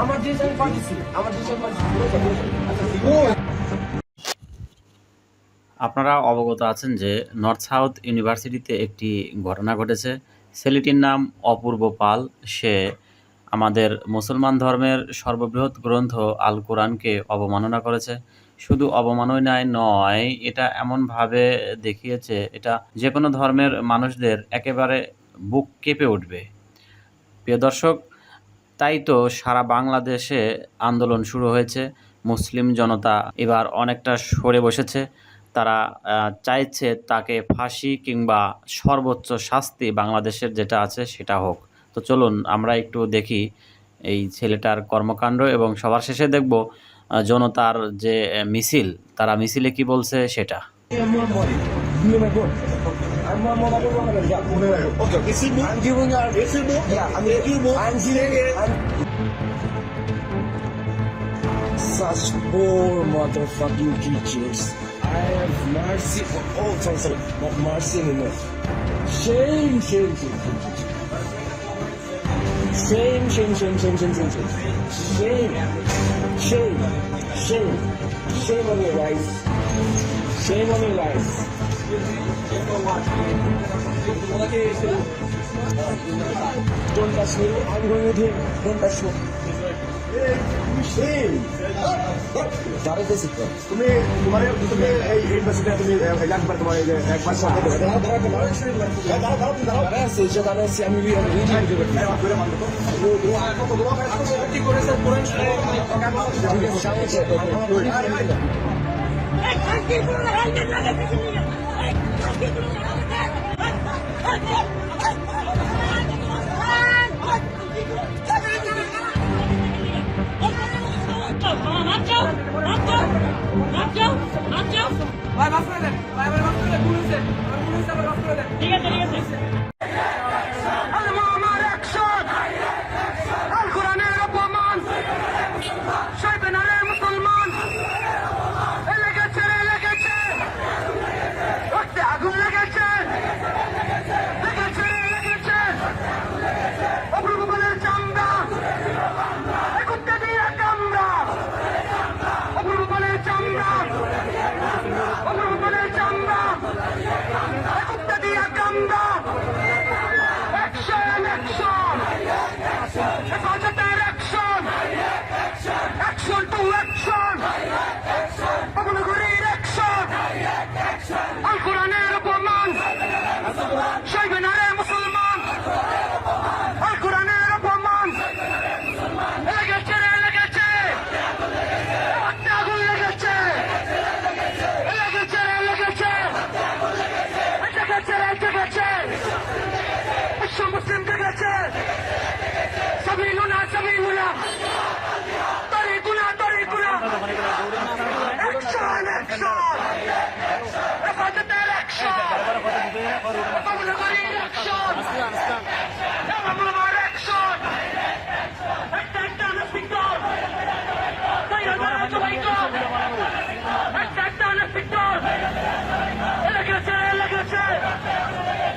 আমার ডিসিশন পাঠিয়েছি আমার ডিসিশন পাঠিয়েছি। আপনারা অবগত আছেন যে নর্থ সাউথ ইউনিভার্সিটিতে একটি ঘটনা ঘটেছে। ছেলেটির নাম অপূর্ব পাল। সে আমাদের মুসলমান ধর্মের সর্ববৃহৎ গ্রন্থ আল কোরআনকে অবমাননা করেছে। শুধু অবমাননায় নয়, এটা এমনভাবে দেখিয়েছে, এটা যে কোনো ধর্মের মানুষদের একেবারে বুক কেঁপে উঠবে। প্রিয় দর্শক, তাই তো সারা বাংলাদেশে আন্দোলন শুরু হয়েছে, মুসলিম জনতা এবার অনেকটা সরে বসেছে, তারা চাইছে তাকে ফাঁসি কিংবা সর্বোচ্চ শাস্তি বাংলাদেশের যেটা আছে সেটা হোক। তো চলুন, আমরা একটু দেখি এই ছেলেটার কর্মকাণ্ড এবং সবার শেষে দেখব জনতার যে মিছিল তারা মিছিলে কি বলছে সেটা me me? Me? Me? Such poor motherfucking creatures. I have mercy for all sorts of mercy anymore. Shame, shame, shame, shame, shame. Shame, shame, shame, shame, shame, shame, shame. Shame, shame, shame, shame on your life. Shame on your life. Don't touch me. I'm going with him. Don't touch me. Shame. सारे से सीखते हैं तुम्हें तुम्हारे तुम्हें एक बस का तुम्हें हज़ार पर तुम्हारे एक बस का दादा दादा तुम्हारे से दादा दादा तुम्हारे से जो दादा से हम भी हम भी जो करते हैं पूरे मान लो वो वो आपको तो बोला आपको सेफ्टी कोड से पूरा शामिल है तो एक आंटी पूरा हाल में लगा किसी ने एक आंटी पूरा हाल में ঠিক আছে ঠিক আছে। Action! Action! Action to action! অগ্নিগুড়ির action! আল কোরআনের অপমান! শৈবে নারে মুসলমান! আল কোরআনের অপমান! লেগেছে রে লেগেছে! আগুন লেগেছে! লেগেছে রে লেগেছে! লেগেছে রে লেগেছে! বিশ্ব